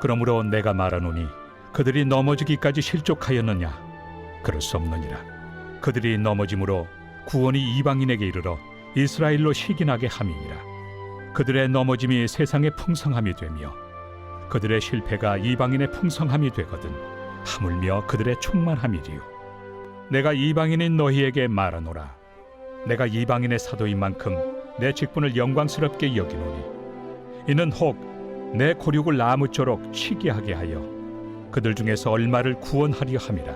그러므로 내가 말하노니 그들이 넘어지기까지 실족하였느냐? 그럴 수 없느니라. 그들이 넘어짐으로 구원이 이방인에게 이르러 이스라엘로 시긴하게 함이니라. 그들의 넘어짐이 세상의 풍성함이 되며 그들의 실패가 이방인의 풍성함이 되거든 하물며 그들의 충만함이리요. 내가 이방인인 너희에게 말하노라. 내가 이방인의 사도인 만큼 내 직분을 영광스럽게 여기노니. 이는 혹 내 고륙을 나무쪼록 시기하게 하여 그들 중에서 얼마를 구원하려 함이라.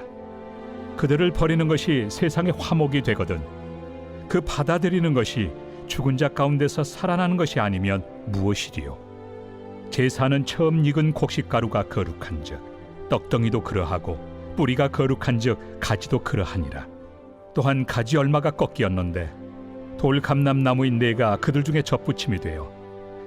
그들을 버리는 것이 세상의 화목이 되거든 그 받아들이는 것이 죽은 자 가운데서 살아나는 것이 아니면 무엇이리요? 제사는 처음 익은 곡식가루가 거룩한즉 떡덩이도 그러하고 뿌리가 거룩한즉 가지도 그러하니라. 또한 가지 얼마가 꺾이었는데 돌 감람나무인 내가 그들 중에 접붙임이 되어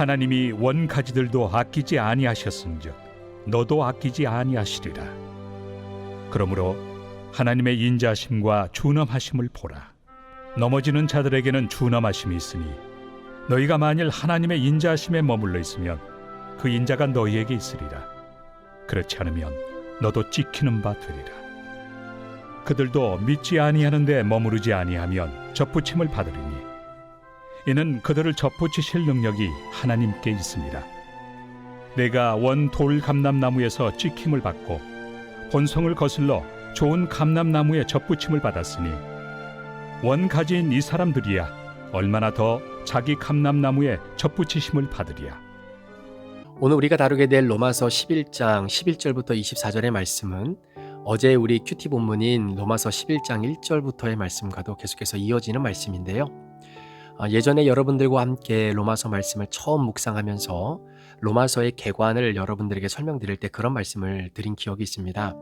하나님이 원 가지들도 아끼지 아니하셨은즉 너도 아끼지 아니하시리라. 그러므로 하나님의 인자심과 준엄하심을 보라. 넘어지는 자들에게는 준엄하심이 있으니 너희가 만일 하나님의 인자심에 머물러 있으면 그 인자가 너희에게 있으리라. 그렇지 않으면 너도 찍히는 바 되리라. 그들도 믿지 아니하는데 머무르지 아니하면 접붙임을 받으리니 이는 그들을 접붙이실 능력이 하나님께 있습니다. 내가 원 돌 감람나무에서 찍힘을 받고 본성을 거슬러 좋은 감람나무에 접붙임을 받았으니 원 가지인 이 사람들이야 얼마나 더 자기 감람나무에 접붙이심을 받으리야. 오늘 우리가 다루게 될 로마서 11장 11절부터 24절의 말씀은 어제 우리 큐티 본문인 로마서 11장 1절부터의 말씀과도 계속해서 이어지는 말씀인데요. 아, 예전에 여러분들과 함께 로마서 말씀을 처음 묵상하면서 로마서의 개관을 여러분들에게 설명드릴 때 그런 말씀을 드린 기억이 있습니다.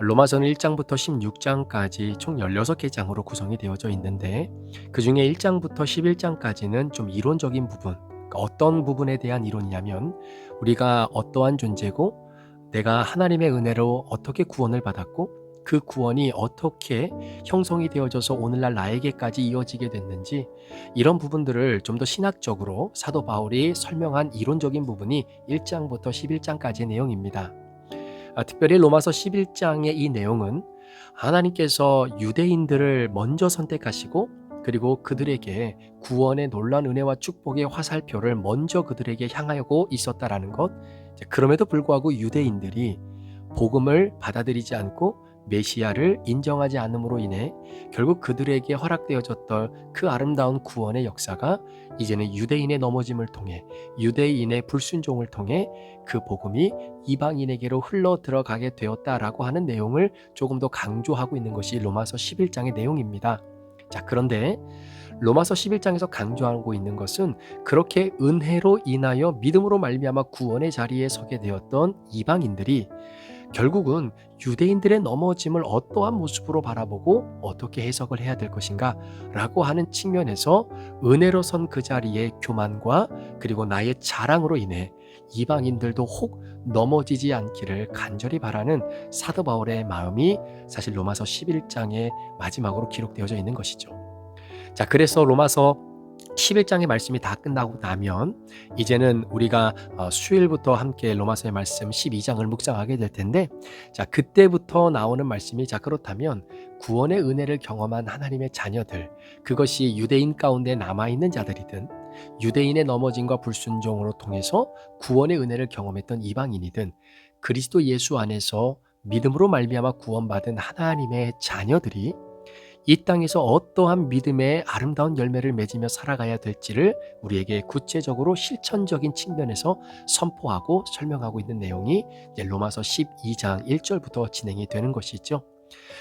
로마서는 1장부터 16장까지 총 16개 장으로 구성이 되어져 있는데 그 중에 1장부터 11장까지는 좀 이론적인 부분, 그러니까 어떤 부분에 대한 이론이냐면 우리가 어떠한 존재고 내가 하나님의 은혜로 어떻게 구원을 받았고 그 구원이 어떻게 형성이 되어져서 오늘날 나에게까지 이어지게 됐는지 이런 부분들을 좀 더 신학적으로 사도 바울이 설명한 이론적인 부분이 1장부터 11장까지의 내용입니다. 아, 특별히 로마서 11장의 이 내용은 하나님께서 유대인들을 먼저 선택하시고 그리고 그들에게 구원의 놀란 은혜와 축복의 화살표를 먼저 그들에게 향하고 있었다라는 것. 그럼에도 불구하고 유대인들이 복음을 받아들이지 않고 메시아를 인정하지 않음으로 인해 결국 그들에게 허락되어졌던 그 아름다운 구원의 역사가 이제는 유대인의 넘어짐을 통해 유대인의 불순종을 통해 그 복음이 이방인에게로 흘러 들어가게 되었다라고 하는 내용을 조금 더 강조하고 있는 것이 로마서 11장의 내용입니다. 자, 그런데 로마서 11장에서 강조하고 있는 것은 그렇게 은혜로 인하여 믿음으로 말미암아 구원의 자리에 서게 되었던 이방인들이 결국은 유대인들의 넘어짐을 어떠한 모습으로 바라보고 어떻게 해석을 해야 될 것인가 라고 하는 측면에서 은혜로 선 그 자리에 교만과 그리고 나의 자랑으로 인해 이방인들도 혹 넘어지지 않기를 간절히 바라는 사도 바울의 마음이 사실 로마서 11장의 마지막으로 기록되어져 있는 것이죠. 자, 그래서 로마서 11장의 말씀이 다 끝나고 나면 이제는 우리가 어, 수요일부터 함께 로마서의 말씀 12장을 묵상하게 될 텐데 자 그때부터 나오는 말씀이 자 그렇다면 구원의 은혜를 경험한 하나님의 자녀들 그것이 유대인 가운데 남아 있는 자들이든 유대인의 넘어짐과 불순종으로 통해서 구원의 은혜를 경험했던 이방인이든 그리스도 예수 안에서 믿음으로 말미암아 구원받은 하나님의 자녀들이 이 땅에서 어떠한 믿음의 아름다운 열매를 맺으며 살아가야 될지를 우리에게 구체적으로 실천적인 측면에서 선포하고 설명하고 있는 내용이 로마서 12장 1절부터 진행이 되는 것이죠.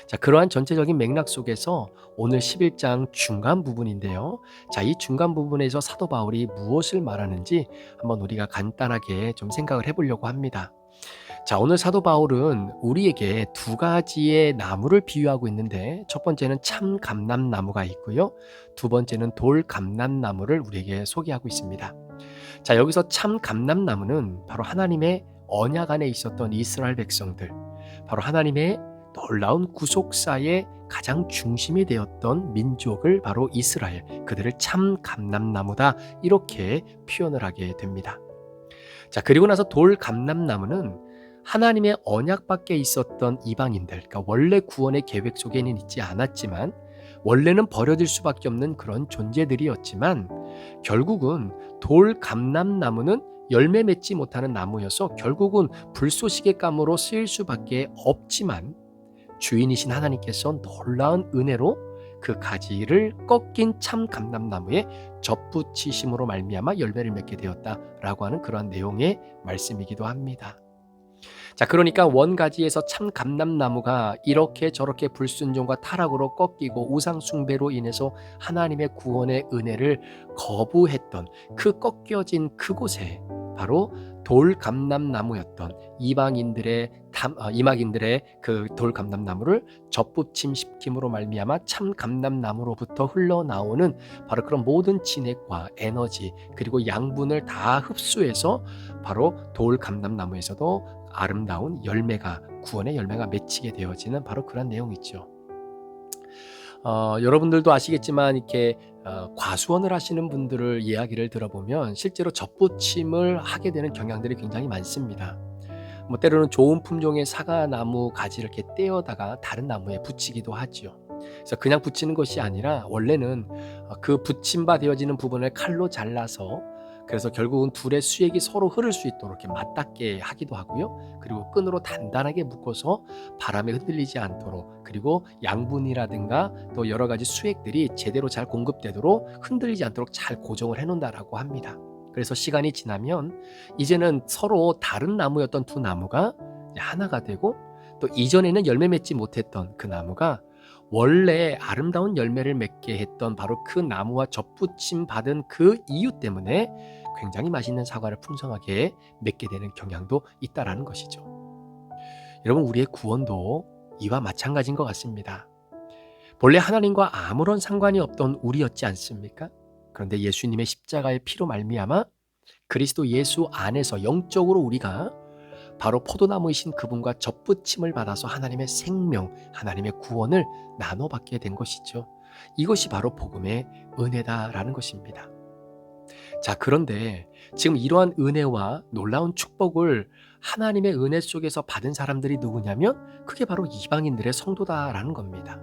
자, 그러한 전체적인 맥락 속에서 오늘 11장 중간 부분인데요. 자, 이 중간 부분에서 사도 바울이 무엇을 말하는지 한번 우리가 간단하게 좀 생각을 해보려고 합니다. 자, 오늘 사도 바울은 우리에게 두 가지의 나무를 비유하고 있는데 첫 번째는 참 감람나무가 있고요. 두 번째는 돌 감람나무를 우리에게 소개하고 있습니다. 자, 여기서 참 감람나무는 바로 하나님의 언약 안에 있었던 이스라엘 백성들, 바로 하나님의 놀라운 구속사의 가장 중심이 되었던 민족을 바로 이스라엘, 그들을 참 감람나무다 이렇게 표현을 하게 됩니다. 자, 그리고 나서 돌 감람나무는 하나님의 언약 밖에 있었던 이방인들, 그러니까 원래 구원의 계획 속에는 있지 않았지만 원래는 버려질 수밖에 없는 그런 존재들이었지만 결국은 돌 감람나무는 열매 맺지 못하는 나무여서 결국은 불쏘시개 감으로 쓰일 수밖에 없지만 주인이신 하나님께서 놀라운 은혜로 그 가지를 꺾인 참 감람나무에 접붙이심으로 말미암아 열매를 맺게 되었다라고 하는 그러한 내용의 말씀이기도 합니다. 자, 그러니까 원가지에서 참 감람나무가 이렇게 저렇게 불순종과 타락으로 꺾이고 우상 숭배로 인해서 하나님의 구원의 은혜를 거부했던 그 꺾여진 그곳에 바로 돌 감람나무였던 이방인들의 탐, 어, 이막인들의 그 돌 감람나무를 접붙임 시킴으로 말미암아 참 감람나무로부터 흘러나오는 바로 그런 모든 진액과 에너지 그리고 양분을 다 흡수해서 바로 돌 감람나무에서도 아름다운 열매가 구원의 열매가 맺히게 되어지는 바로 그런 내용이죠. 어, 여러분들도 아시겠지만 이렇게 어, 과수원을 하시는 분들을 이야기를 들어보면 실제로 접붙임을 하게 되는 경향들이 굉장히 많습니다. 뭐 때로는 좋은 품종의 사과 나무 가지를 이렇게 떼어다가 다른 나무에 붙이기도 하죠. 그래서 그냥 붙이는 것이 아니라 원래는 어, 그 붙임바 되어지는 부분을 칼로 잘라서 그래서 결국은 둘의 수액이 서로 흐를 수 있도록 이렇게 맞닿게 하기도 하고요. 그리고 끈으로 단단하게 묶어서 바람에 흔들리지 않도록 그리고 양분이라든가 또 여러 가지 수액들이 제대로 잘 공급되도록 흔들리지 않도록 잘 고정을 해 놓는다라고 합니다. 그래서 시간이 지나면 이제는 서로 다른 나무였던 두 나무가 하나가 되고 또 이전에는 열매 맺지 못했던 그 나무가 원래 아름다운 열매를 맺게 했던 바로 그 나무와 접붙임 받은 그 이유 때문에 굉장히 맛있는 사과를 풍성하게 맺게 되는 경향도 있다라는 것이죠. 여러분 우리의 구원도 이와 마찬가지인 것 같습니다. 본래 하나님과 아무런 상관이 없던 우리였지 않습니까? 그런데 예수님의 십자가의 피로 말미암아 그리스도 예수 안에서 영적으로 우리가 바로 포도나무이신 그분과 접붙임을 받아서 하나님의 생명, 하나님의 구원을 나눠받게 된 것이죠. 이것이 바로 복음의 은혜다라는 것입니다. 자, 그런데 지금 이러한 은혜와 놀라운 축복을 하나님의 은혜 속에서 받은 사람들이 누구냐면 그게 바로 이방인들의 성도다라는 겁니다.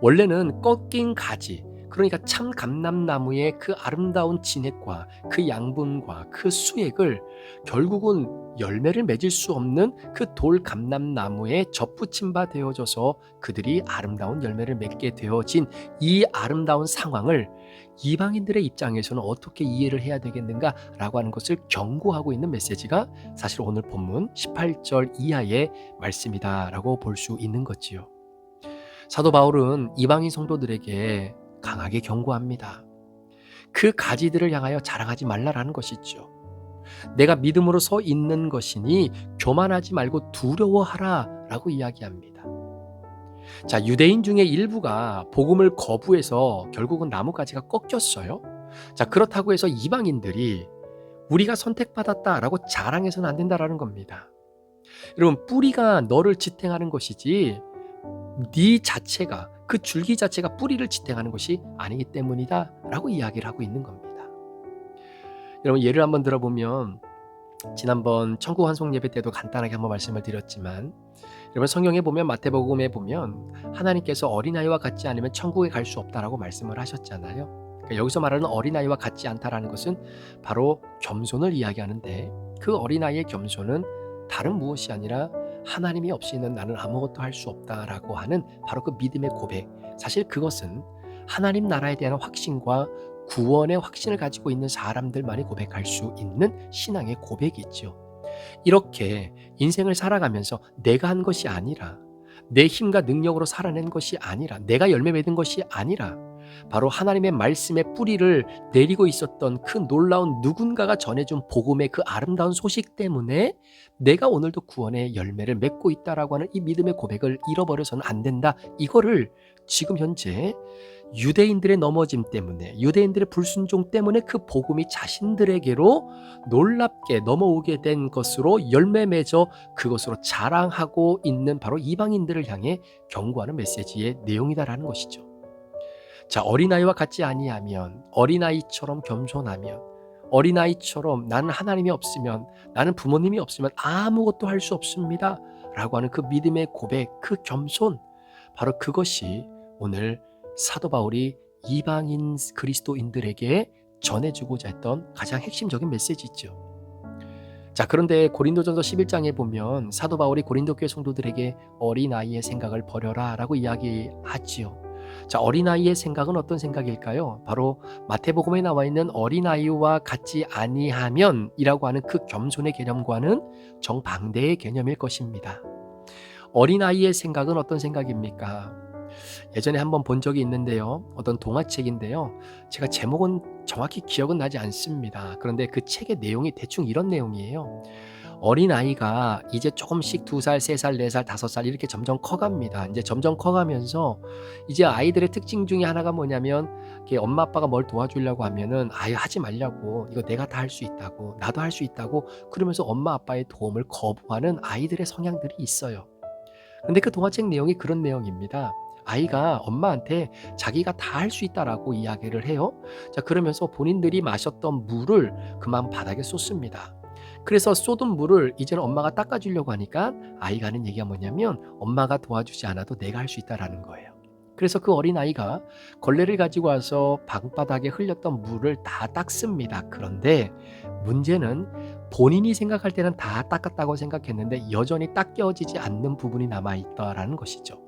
원래는 꺾인 가지, 그러니까 참 감람나무의 그 아름다운 진액과 그 양분과 그 수액을 결국은 열매를 맺을 수 없는 그 돌 감람나무에 접붙임 바 되어져서 그들이 아름다운 열매를 맺게 되어진 이 아름다운 상황을 이방인들의 입장에서는 어떻게 이해를 해야 되겠는가라고 하는 것을 경고하고 있는 메시지가 사실 오늘 본문 18절 이하의 말씀이다라고 볼 수 있는 거지요. 사도 바울은 이방인 성도들에게 강하게 경고합니다. 그 가지들을 향하여 자랑하지 말라라는 것이죠. 내가 믿음으로 서 있는 것이니 교만하지 말고 두려워하라 라고 이야기합니다. 자, 유대인 중에 일부가 복음을 거부해서 결국은 나무가지가 꺾였어요. 자, 그렇다고 해서 이방인들이 우리가 선택받았다라고 자랑해서는 안 된다라는 겁니다. 여러분, 뿌리가 너를 지탱하는 것이지 네 자체가 그 줄기 자체가 뿌리를 지탱하는 것이 아니기 때문이다 라고 이야기를 하고 있는 겁니다. 여러분 예를 한번 들어보면 지난번 천국 환송 예배 때도 간단하게 한번 말씀을 드렸지만 여러분 성경에 보면 마태복음에 보면 하나님께서 어린아이와 같지 않으면 천국에 갈 수 없다라고 말씀을 하셨잖아요. 그러니까 여기서 말하는 어린아이와 같지 않다라는 것은 바로 겸손을 이야기하는데 그 어린아이의 겸손은 다른 무엇이 아니라 하나님이 없이는 나는 아무것도 할 수 없다라고 하는 바로 그 믿음의 고백. 사실 그것은 하나님 나라에 대한 확신과 구원의 확신을 가지고 있는 사람들만이 고백할 수 있는 신앙의 고백이죠. 이렇게 인생을 살아가면서 내가 한 것이 아니라 내 힘과 능력으로 살아낸 것이 아니라 내가 열매 맺은 것이 아니라 바로 하나님의 말씀의 뿌리를 내리고 있었던 그 놀라운 누군가가 전해준 복음의 그 아름다운 소식 때문에 내가 오늘도 구원의 열매를 맺고 있다라고 하는 이 믿음의 고백을 잃어버려서는 안 된다. 이거를 지금 현재 유대인들의 넘어짐 때문에 유대인들의 불순종 때문에 그 복음이 자신들에게로 놀랍게 넘어오게 된 것으로 열매 맺어 그것으로 자랑하고 있는 바로 이방인들을 향해 경고하는 메시지의 내용이다라는 것이죠. 자, 어린아이와 같지 아니하면 어린아이처럼 겸손하면 어린아이처럼 나는 하나님이 없으면 나는 부모님이 없으면 아무것도 할 수 없습니다. 라고 하는 그 믿음의 고백, 그 겸손 바로 그것이 오늘 사도 바울이 이방인 그리스도인들에게 전해주고자 했던 가장 핵심적인 메시지죠. 자, 그런데 고린도전서 11장에 보면 사도 바울이 고린도 교회 성도들에게 어린아이의 생각을 버려라 라고 이야기하지요. 자, 어린아이의 생각은 어떤 생각일까요? 바로 마태복음에 나와 있는 어린아이와 같지 아니하면이라고 하는 그 겸손의 개념과는 정반대의 개념일 것입니다. 어린아이의 생각은 어떤 생각입니까? 예전에 한번 본 적이 있는데요. 어떤 동화책인데요. 제가 제목은 정확히 기억은 나지 않습니다. 그런데 그 책의 내용이 대충 이런 내용이에요. 어린 아이가 이제 조금씩 두 살, 세 살, 네 살, 다섯 살 이렇게 점점 커갑니다. 이제 점점 커가면서 이제 아이들의 특징 중에 하나가 뭐냐면 엄마 아빠가 뭘 도와주려고 하면은 아유 하지 말라고 이거 내가 다 할 수 있다고 나도 할 수 있다고 그러면서 엄마 아빠의 도움을 거부하는 아이들의 성향들이 있어요. 근데 그 동화책 내용이 그런 내용입니다. 아이가 엄마한테 자기가 다 할 수 있다라고 이야기를 해요. 자, 그러면서 본인들이 마셨던 물을 그만 바닥에 쏟습니다. 그래서 쏟은 물을 이제는 엄마가 닦아주려고 하니까 아이가 하는 얘기가 뭐냐면 엄마가 도와주지 않아도 내가 할 수 있다라는 거예요. 그래서 그 어린 아이가 걸레를 가지고 와서 방바닥에 흘렸던 물을 다 닦습니다. 그런데 문제는 본인이 생각할 때는 다 닦았다고 생각했는데 여전히 닦여지지 않는 부분이 남아 있다라는 것이죠.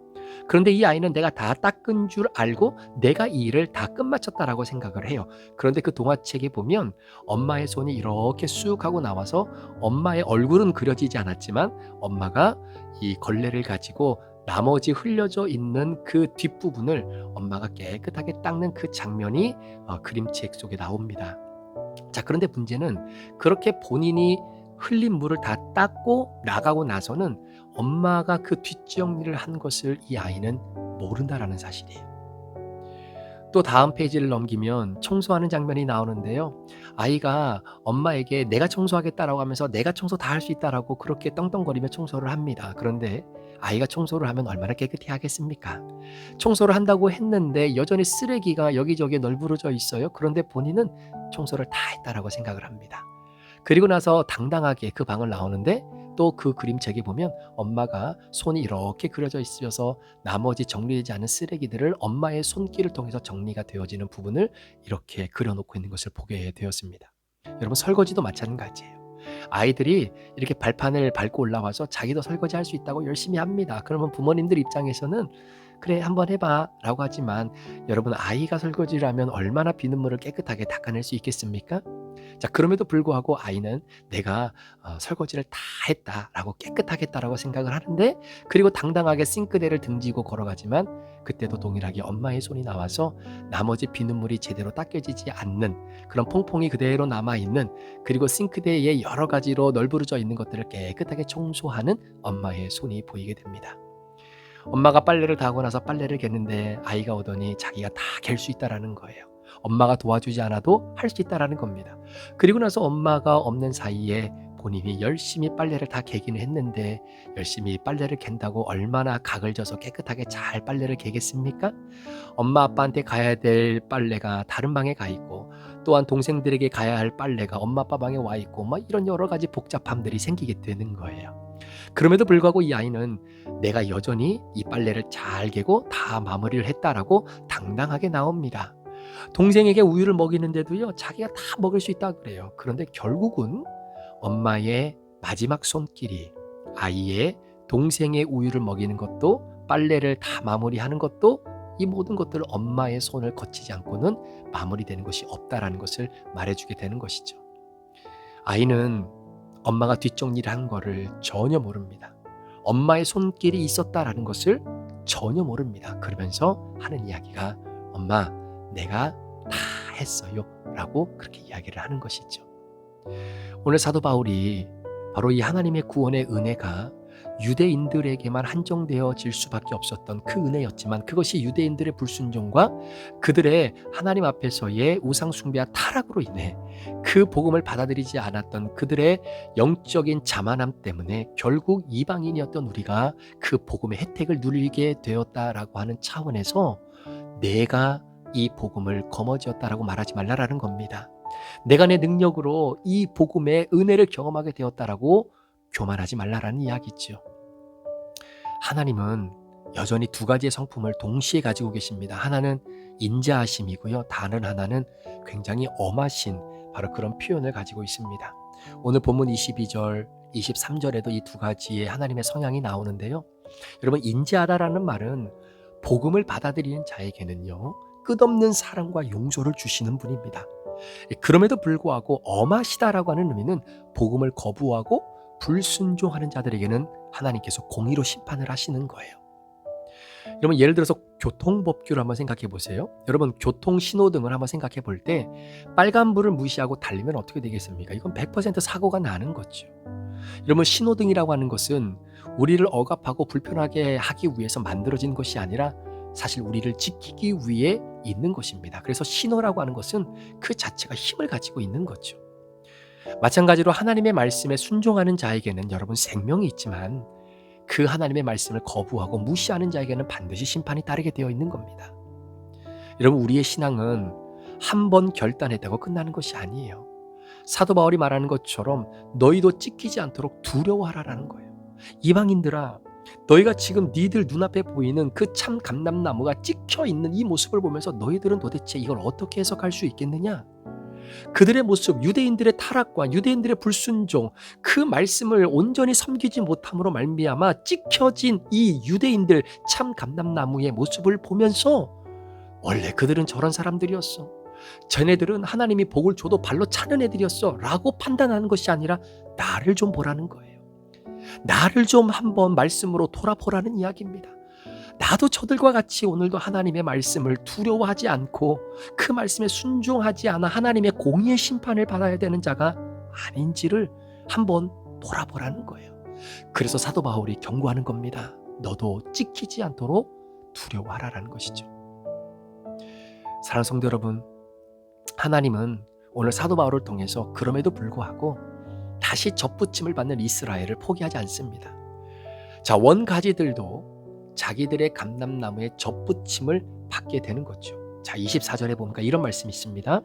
그런데 이 아이는 내가 다 닦은 줄 알고 내가 이 일을 다 끝마쳤다라고 생각을 해요. 그런데 그 동화책에 보면 엄마의 손이 이렇게 쑥 하고 나와서 엄마의 얼굴은 그려지지 않았지만 엄마가 이 걸레를 가지고 나머지 흘려져 있는 그 뒷부분을 엄마가 깨끗하게 닦는 그 장면이 어, 그림책 속에 나옵니다. 자, 그런데 문제는 그렇게 본인이 흘린 물을 다 닦고 나가고 나서는 엄마가 그 뒷정리를 한 것을 이 아이는 모른다라는 사실이에요. 또 다음 페이지를 넘기면 청소하는 장면이 나오는데요. 아이가 엄마에게 내가 청소하겠다라고 하면서 내가 청소 다 할 수 있다라고 그렇게 떵떵거리며 청소를 합니다. 그런데 아이가 청소를 하면 얼마나 깨끗이 하겠습니까? 청소를 한다고 했는데 여전히 쓰레기가 여기저기 널브러져 있어요. 그런데 본인은 청소를 다 했다라고 생각을 합니다. 그리고 나서 당당하게 그 방을 나오는데 또 그 그림책에 보면 엄마가 손이 이렇게 그려져 있어서 나머지 정리되지 않은 쓰레기들을 엄마의 손길을 통해서 정리가 되어지는 부분을 이렇게 그려놓고 있는 것을 보게 되었습니다. 여러분 설거지도 마찬가지예요. 아이들이 이렇게 발판을 밟고 올라와서 자기도 설거지 할 수 있다고 열심히 합니다. 그러면 부모님들 입장에서는 그래 한번 해봐 라고 하지만 여러분 아이가 설거지를 하면 얼마나 비눗물을 깨끗하게 닦아낼 수 있겠습니까? 자 그럼에도 불구하고 아이는 내가 어, 설거지를 다 했다라고 깨끗하겠다라고 생각을 하는데 그리고 당당하게 싱크대를 등지고 걸어가지만 그때도 동일하게 엄마의 손이 나와서 나머지 비눗물이 제대로 닦여지지 않는 그런 퐁퐁이 그대로 남아 있는 그리고 싱크대에 여러 가지로 널브러져 있는 것들을 깨끗하게 청소하는 엄마의 손이 보이게 됩니다. 엄마가 빨래를 다 하고 나서 빨래를 겠는데 아이가 오더니 자기가 다 갤 수 있다라는 거예요. 엄마가 도와주지 않아도 할 수 있다라는 겁니다. 그리고 나서 엄마가 없는 사이에 본인이 열심히 빨래를 다 개기는 했는데 열심히 빨래를 갠다고 얼마나 각을 져서 깨끗하게 잘 빨래를 개겠습니까? 엄마 아빠한테 가야 될 빨래가 다른 방에 가 있고 또한 동생들에게 가야 할 빨래가 엄마 아빠 방에 와 있고 막 이런 여러 가지 복잡함들이 생기게 되는 거예요. 그럼에도 불구하고 이 아이는 내가 여전히 이 빨래를 잘 개고 다 마무리를 했다라고 당당하게 나옵니다. 동생에게 우유를 먹이는데도요, 자기가 다 먹을 수 있다 그래요. 그런데 결국은 엄마의 마지막 손길이 아이의 동생의 우유를 먹이는 것도 빨래를 다 마무리하는 것도 이 모든 것들을 엄마의 손을 거치지 않고는 마무리되는 것이 없다라는 것을 말해주게 되는 것이죠. 아이는 엄마가 뒷정리를 한 거를 전혀 모릅니다. 엄마의 손길이 있었다라는 것을 전혀 모릅니다. 그러면서 하는 이야기가 엄마 내가 다 했어요. 라고 그렇게 이야기를 하는 것이죠. 오늘 사도 바울이 바로 이 하나님의 구원의 은혜가 유대인들에게만 한정되어질 수밖에 없었던 그 은혜였지만 그것이 유대인들의 불순종과 그들의 하나님 앞에서의 우상 숭배와 타락으로 인해 그 복음을 받아들이지 않았던 그들의 영적인 자만함 때문에 결국 이방인이었던 우리가 그 복음의 혜택을 누리게 되었다라고 하는 차원에서 내가 이 복음을 거머쥐었다라고 말하지 말라라는 겁니다. 내가 내 능력으로 이 복음의 은혜를 경험하게 되었다라고 교만하지 말라라는 이야기죠. 하나님은 여전히 두 가지의 성품을 동시에 가지고 계십니다. 하나는 인자하심이고요. 다른 하나는 굉장히 엄하신 바로 그런 표현을 가지고 있습니다. 오늘 본문 22절, 23절에도 이 두 가지의 하나님의 성향이 나오는데요. 여러분 인자하다라는 말은 복음을 받아들이는 자에게는요. 끝없는 사랑과 용서를 주시는 분입니다. 그럼에도 불구하고 엄하시다라고 하는 의미는 복음을 거부하고 불순종하는 자들에게는 하나님께서 공의로 심판을 하시는 거예요. 여러분 예를 들어서 교통법규를 한번 생각해 보세요. 여러분 교통 신호등을 한번 생각해 볼 때 빨간 불을 무시하고 달리면 어떻게 되겠습니까? 이건 100% 사고가 나는 거죠. 여러분 신호등이라고 하는 것은 우리를 억압하고 불편하게 하기 위해서 만들어진 것이 아니라 사실 우리를 지키기 위해 있는 것입니다. 그래서 신호라고 하는 것은 그 자체가 힘을 가지고 있는 거죠. 마찬가지로 하나님의 말씀에 순종하는 자에게는 여러분 생명이 있지만 그 하나님의 말씀을 거부하고 무시하는 자에게는 반드시 심판이 따르게 되어 있는 겁니다. 여러분 우리의 신앙은 한 번 결단했다고 끝나는 것이 아니에요. 사도 바울이 말하는 것처럼 너희도 찢기지 않도록 두려워하라라는 거예요. 이방인들아 너희가 지금 니들 눈앞에 보이는 그 참 감람나무가 찍혀 있는 이 모습을 보면서 너희들은 도대체 이걸 어떻게 해석할 수 있겠느냐? 그들의 모습, 유대인들의 타락과 유대인들의 불순종, 그 말씀을 온전히 섬기지 못함으로 말미암아 찍혀진 이 유대인들 참 감람나무의 모습을 보면서 원래 그들은 저런 사람들이었어. 쟤네들은 하나님이 복을 줘도 발로 차는 애들이었어. 라고 판단하는 것이 아니라 나를 좀 보라는 거예요. 나를 좀 한번 말씀으로 돌아보라는 이야기입니다. 나도 저들과 같이 오늘도 하나님의 말씀을 두려워하지 않고 그 말씀에 순종하지 않아 하나님의 공의의 심판을 받아야 되는 자가 아닌지를 한번 돌아보라는 거예요. 그래서 사도 바울이 경고하는 겁니다. 너도 찍히지 않도록 두려워하라라는 것이죠. 사랑하는 성도 여러분, 하나님은 오늘 사도 바울을 통해서 그럼에도 불구하고 다시 접붙임을 받는 이스라엘을 포기하지 않습니다. 자, 원가지들도 자기들의 감람나무에 접붙임을 받게 되는 거죠. 자, 24절에 보니까 이런 말씀이 있습니다.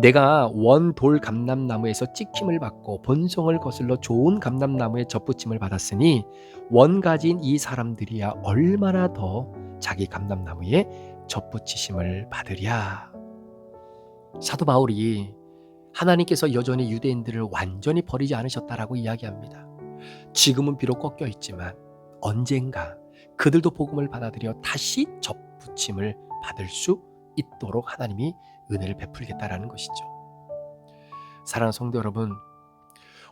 내가 원돌 감람나무에서 찍힘을 받고 본성을 거슬러 좋은 감람나무에 접붙임을 받았으니 원가진 이 사람들이야 얼마나 더 자기 감람나무에 접붙이심을 받으랴. 사도 바울이 하나님께서 여전히 유대인들을 완전히 버리지 않으셨다라고 이야기합니다. 지금은 비록 꺾여 있지만 언젠가 그들도 복음을 받아들여 다시 접붙임을 받을 수 있도록 하나님이 은혜를 베풀겠다라는 것이죠. 사랑하는 성도 여러분,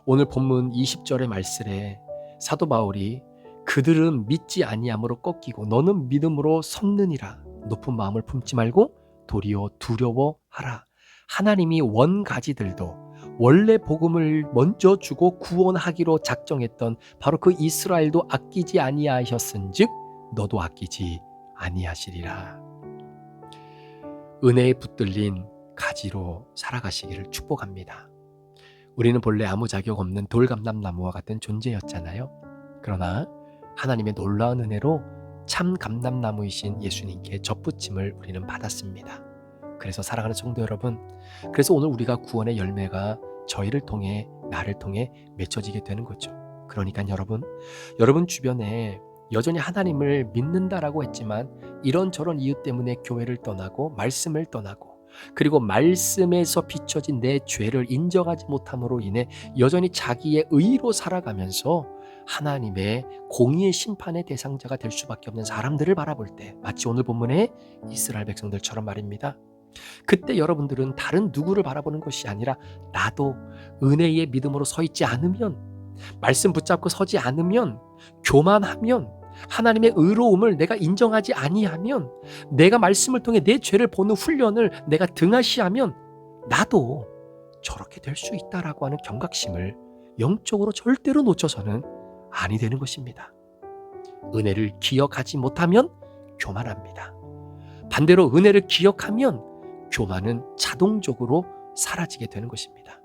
오늘 본문 20절의 말씀에 사도 바울이 그들은 믿지 아니함으로 꺾이고 너는 믿음으로 섰느니라 높은 마음을 품지 말고 도리어 두려워하라. 하나님이 원가지들도 원래 복음을 먼저 주고 구원하기로 작정했던 바로 그 이스라엘도 아끼지 아니하셨은즉 너도 아끼지 아니하시리라. 은혜에 붙들린 가지로 살아가시기를 축복합니다. 우리는 본래 아무 자격 없는 돌감람나무와 같은 존재였잖아요. 그러나 하나님의 놀라운 은혜로 참 감람나무이신 예수님께 접붙임을 우리는 받았습니다. 그래서 사랑하는 성도 여러분, 그래서 오늘 우리가 구원의 열매가 저희를 통해 나를 통해 맺혀지게 되는 거죠. 그러니까 여러분, 여러분 주변에 여전히 하나님을 믿는다라고 했지만 이런저런 이유 때문에 교회를 떠나고 말씀을 떠나고 그리고 말씀에서 비춰진 내 죄를 인정하지 못함으로 인해 여전히 자기의 의로 살아가면서 하나님의 공의의 심판의 대상자가 될 수밖에 없는 사람들을 바라볼 때 마치 오늘 본문의 이스라엘 백성들처럼 말입니다. 그때 여러분들은 다른 누구를 바라보는 것이 아니라 나도 은혜의 믿음으로 서 있지 않으면 말씀 붙잡고 서지 않으면 교만하면 하나님의 의로움을 내가 인정하지 아니하면 내가 말씀을 통해 내 죄를 보는 훈련을 내가 등하시하면 나도 저렇게 될 수 있다라고 하는 경각심을 영적으로 절대로 놓쳐서는 아니 되는 것입니다. 은혜를 기억하지 못하면 교만합니다. 반대로 은혜를 기억하면 교만은 자동적으로 사라지게 되는 것입니다.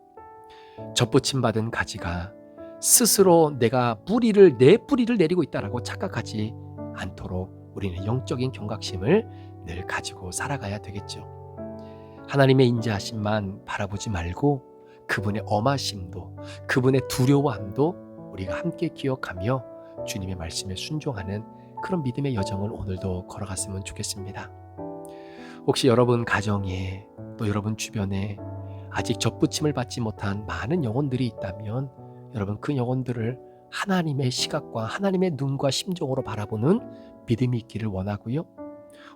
접붙임 받은 가지가 스스로 내가 뿌리를 내 뿌리를 내리고 있다라고 착각하지 않도록 우리는 영적인 경각심을 늘 가지고 살아가야 되겠죠. 하나님의 인자하심만 바라보지 말고 그분의 엄하심도 그분의 두려워함도 우리가 함께 기억하며 주님의 말씀에 순종하는 그런 믿음의 여정을 오늘도 걸어갔으면 좋겠습니다. 혹시 여러분 가정에 또 여러분 주변에 아직 접붙임을 받지 못한 많은 영혼들이 있다면 여러분 그 영혼들을 하나님의 시각과 하나님의 눈과 심정으로 바라보는 믿음이 있기를 원하고요.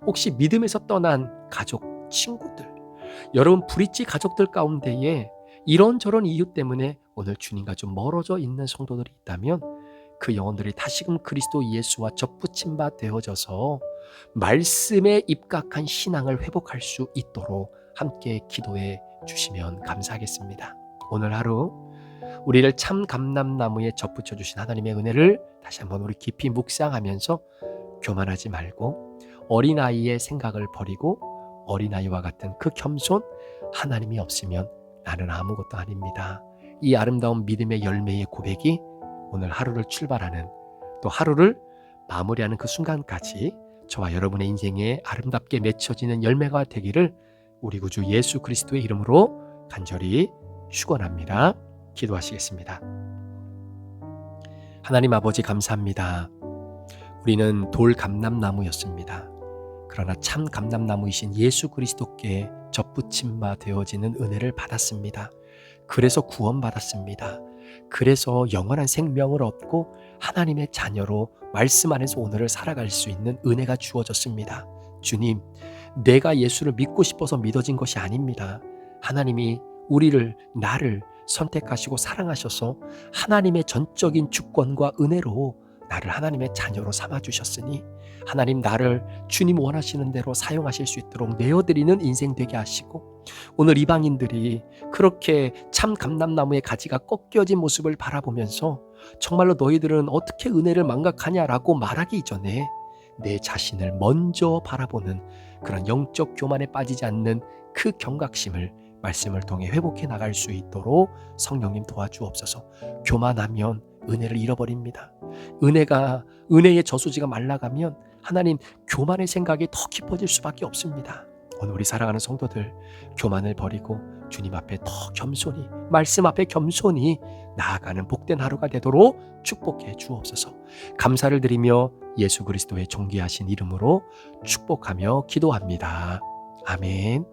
혹시 믿음에서 떠난 가족, 친구들, 여러분 브릿지 가족들 가운데에 이런저런 이유 때문에 오늘 주님과 좀 멀어져 있는 성도들이 있다면 그 영혼들이 다시금 그리스도 예수와 접붙임 바 되어져서 말씀에 입각한 신앙을 회복할 수 있도록 함께 기도해 주시면 감사하겠습니다. 오늘 하루 우리를 참 감람나무에 접붙여 주신 하나님의 은혜를 다시 한번 우리 깊이 묵상하면서 교만하지 말고 어린아이의 생각을 버리고 어린아이와 같은 그 겸손 하나님이 없으면 나는 아무것도 아닙니다. 이 아름다운 믿음의 열매의 고백이 오늘 하루를 출발하는 또 하루를 마무리하는 그 순간까지 저와 여러분의 인생에 아름답게 맺혀지는 열매가 되기를 우리 구주 예수 그리스도의 이름으로 간절히 축원합니다. 기도하시겠습니다. 하나님 아버지 감사합니다. 우리는 돌 감람나무였습니다. 그러나 참 감람나무이신 예수 그리스도께 접붙임 바 되어지는 은혜를 받았습니다. 그래서 구원받았습니다. 그래서 영원한 생명을 얻고 하나님의 자녀로 말씀 안에서 오늘을 살아갈 수 있는 은혜가 주어졌습니다. 주님, 내가 예수를 믿고 싶어서 믿어진 것이 아닙니다. 하나님이 우리를, 나를 선택하시고 사랑하셔서 하나님의 전적인 주권과 은혜로 나를 하나님의 자녀로 삼아 주셨으니 하나님 나를 주님 원하시는 대로 사용하실 수 있도록 내어드리는 인생 되게 하시고 오늘 이방인들이 그렇게 참 감람나무의 가지가 꺾여진 모습을 바라보면서 정말로 너희들은 어떻게 은혜를 망각하냐라고 말하기 이전에 내 자신을 먼저 바라보는 그런 영적 교만에 빠지지 않는 그 경각심을 말씀을 통해 회복해 나갈 수 있도록 성령님 도와주옵소서. 교만하면 은혜를 잃어버립니다. 은혜가 은혜의 저수지가 말라가면 하나님 교만의 생각이 더 깊어질 수밖에 없습니다. 오늘 우리 사랑하는 성도들 교만을 버리고 주님 앞에 더 겸손히 말씀 앞에 겸손히 나아가는 복된 하루가 되도록 축복해 주옵소서. 감사를 드리며 예수 그리스도의 존귀하신 이름으로 축복하며 기도합니다. 아멘.